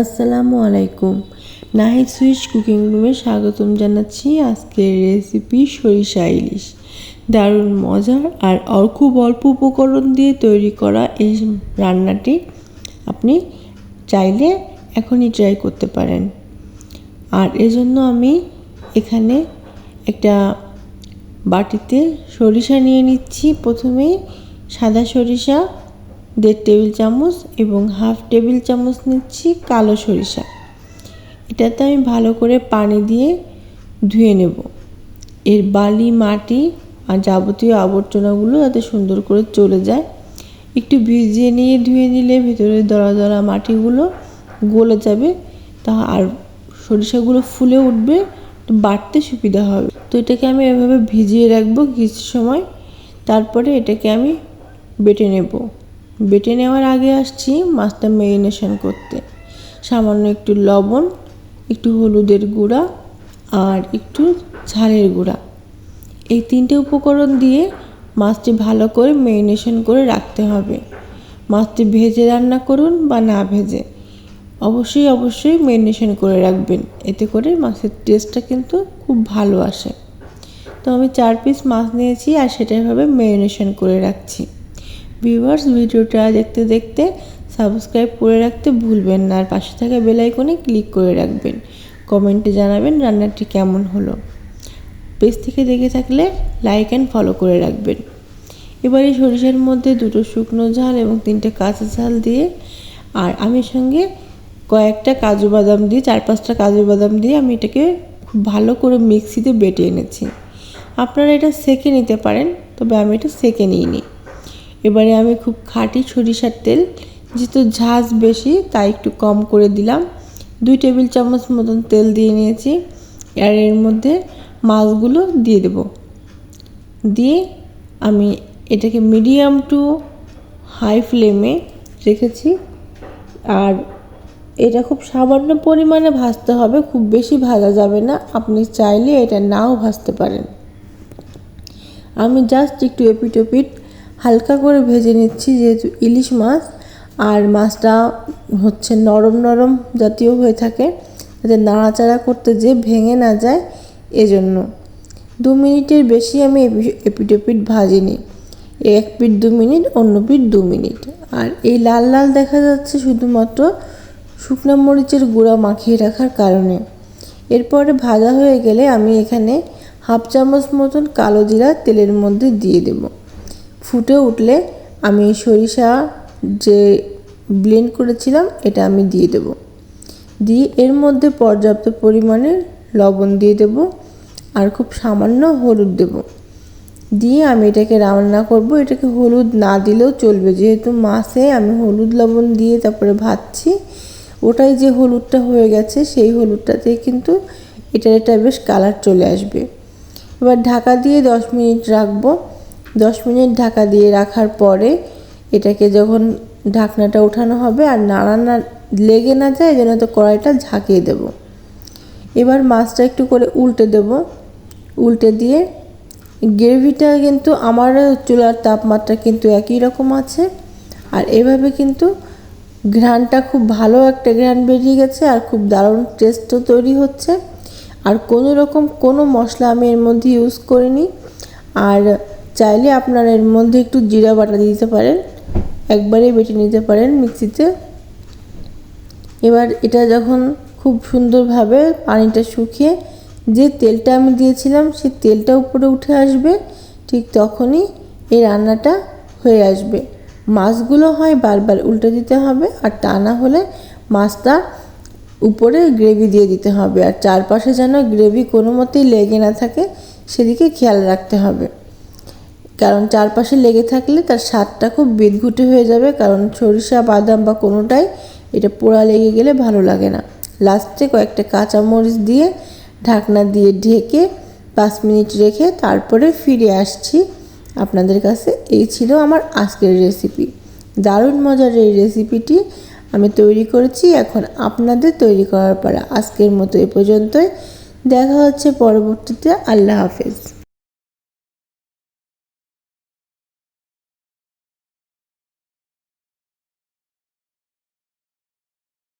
আসসালামু আলাইকুম। Nahid switch cooking রুমে স্বাগতম জানাচ্ছি আজকের রেসিপি সরিষা ইলিশ। দারুণ মজার আর খুব অল্প উপকরণ দিয়ে তৈরি করা এই রান্নাটি আপনি চাইলে এখনই ট্রাই করতে পারেন। আর এজন্য আমি এখানে একটা বাটিতে সরিষা নিয়ে নিচ্ছি। প্রথমেই সাদা সরিষা দেড় টেবিল চামচ এবং হাফ টেবিল চামচ নিচ্ছি কালো সরিষা। এটাতে আমি ভালো করে পানি দিয়ে ধুয়ে নেব। এর বালি, মাটি আর যাবতীয় আবর্জনাগুলো যাতে সুন্দর করে চলে যায়, একটু ভিজিয়ে নিয়ে ধুয়ে নিলে ভেতরে দরা দরা মাটিগুলো গলে যাবে, তা আর সরিষাগুলো ফুলে উঠবে বাটতে সুবিধা হবে। তো এটাকে আমি এভাবে ভিজিয়ে রাখব কিছু সময়, তারপরে এটাকে আমি বেটে নেব। বেটে নেওয়ার আগে আসছি মাছটা মেরিনেশন করতে। সামান্য একটু লবণ, একটু হলুদের গুঁড়া আর একটু ঝালের গুঁড়া। এই তিনটে উপকরণ দিয়ে মাছটি ভালো করে মেরিনেশন করে রাখতে হবে। মাছটি ভেজে রান্না করুন বা না ভেজে। অবশ্যই অবশ্যই মেরিনেশন করে রাখবেন। এতে করে মাছের টেস্টটা কিন্তু খুব ভালো আসে। তো আমি চার পিস মাছ নিয়েছি আর সেটা এভাবে মেরিনেশন করে রাখছি। ভিউয়ার্স ভিডিওটা দেখতে দেখতে সাবস্ক্রাইব করে রাখতে ভুলবেন না। আর পাশে থাকা বেলাইকনে ক্লিক করে রাখবেন। কমেন্টে জানাবেন রান্নাটি কেমন হলো। পেজ থেকে দেখে থাকলে লাইক অ্যান্ড ফলো করে রাখবেন। এবারে সরিষার মধ্যে দুটো শুকনো ঝাল এবং তিনটে কাঁচা ঝাল দিয়ে, আর আমি সঙ্গে কয়েকটা কাজু বাদাম দিয়ে, চার পাঁচটা কাজু বাদাম দিয়ে আমি এটাকে খুব ভালো করে মিক্সিতে বেটে এনেছি। আপনারা এটা সেকে নিতে পারেন, তবে আমি এটা সেকে নিইনি। এবারে আমি খুব খাঁটি সরিষার তেল, যেহেতু ঝাঁজ বেশি, তাই একটু কম করে দিলাম। দুই টেবিল চামচ মতন তেল দিয়ে নিয়েছি, আর এর মধ্যে মাছগুলো দিয়ে দেব। দিয়ে আমি এটাকে মিডিয়াম টু হাই ফ্লেমে রেখেছি, আর এটা খুব সামান্য পরিমাণে ভাজতে হবে, খুব বেশি ভাজা যাবে না, আপনি চাইলে এটা নাও ভাজতে পারেন। আমি জাস্ট একটু এপিট ওপিট হালকা করে ভেজে নিচ্ছি, যেহেতু ইলিশ মাছ আর মাছটা হচ্ছে নরম নরম জাতীয় হয়ে থাকে, যাতে নাড়াচাড়া করতে যে ভেঙে না যায় এজন্য। দু মিনিটের বেশি আমি এপিট এপিট ভাজিনি। এক পিঠ দু মিনিট, অন্য পিঠ দু মিনিট। আর এই লাল লাল দেখা যাচ্ছে শুধুমাত্র শুকনো মরিচের গুঁড়া মাখিয়ে রাখার কারণে। এরপরে ভাজা হয়ে গেলে আমি এখানে হাফ চামচ মতন কালো জিরা তেলের মধ্যে দিয়ে দেব। ফুটে উঠলে আমি সরিষা যে ব্লেন্ড করেছিলাম, এটা আমি দিয়ে দেব। দিয়ে এর মধ্যে পর্যাপ্ত পরিমাণে লবণ দিয়ে দেব আর খুব সামান্য হলুদ দেব। দিয়ে আমি এটাকে রান্না করব। এটাকে হলুদ না দিলেও চলবে। যেহেতু মাছে আমি হলুদ লবণ দিয়ে তারপরে ভাজছি, ওটাই যে হলুদটা হয়ে গেছে, সেই হলুদটাতে কিন্তু এটার এটা বেশ কালার চলে আসবে। এবার ঢাকা দিয়ে দশ মিনিট রাখব। দশ মিনিট ঢাকা দিয়ে রাখার পরে এটাকে যখন ঢাকনাটা ওঠানো হবে আর নাড়া না লেগে না যায় যেন তো কড়াইটা ঝাঁকিয়ে দেব। এবার মাছটা একটু করে উল্টে দেব। উল্টে দিয়ে গ্রেভিটা কিন্তু আমার চুলার তাপমাত্রা কিন্তু একই রকম আছে আর এভাবে কিন্তু ঘ্রানটা খুব ভালো একটা ঘ্রান বেরিয়ে গেছে আর খুব দারুণ টেস্টও তৈরি হচ্ছে। আর কোনো রকম কোনো মশলা আমি এর মধ্যে ইউজ করিনি। আর চাইলে আপনারা এর মধ্যে একটু জিরা বাটা দিতে পারেন। একবারেই বেটে নিতে পারেন মিক্সিতে। এবার এটা যখন খুব সুন্দরভাবে পানিটা শুকিয়ে যে তেলটা আমি দিয়েছিলাম, সেই তেলটা উপরে উঠে আসবে, ঠিক তখনই এই রান্নাটা হয়ে আসবে। মাছগুলো হয় বারবার উল্টে দিতে হবে আর তা না হলে মাছটা উপরে গ্রেভি দিয়ে দিতে হবে। আর চারপাশে যেন গ্রেভি কোনো মতেই লেগে না থাকে, সেদিকে খেয়াল রাখতে হবে। কারণ চারপাশে লেগে থাকলে তার স্বাদটা খুব বিদঘুটে হয়ে যাবে, কারণ সরিষা, বাদাম বা কোনোটাই এটা পোড়া লেগে গেলে ভালো লাগে না। লাস্টে কয়েকটা কাঁচামরিচ দিয়ে ঢাকনা দিয়ে ঢেকে পাঁচ মিনিট রেখে তারপরে ফিরে আসছি। আপনাদের কাছে এই ছিল আমার আজকের রেসিপি। দারুণ মজার এই রেসিপিটি আমি তৈরি করেছি, এখন আপনাদের তৈরি করার পরে আজকের মতো এ পর্যন্তই। দেখা হচ্ছে পরবর্তীতে। আল্লাহ হাফেজ।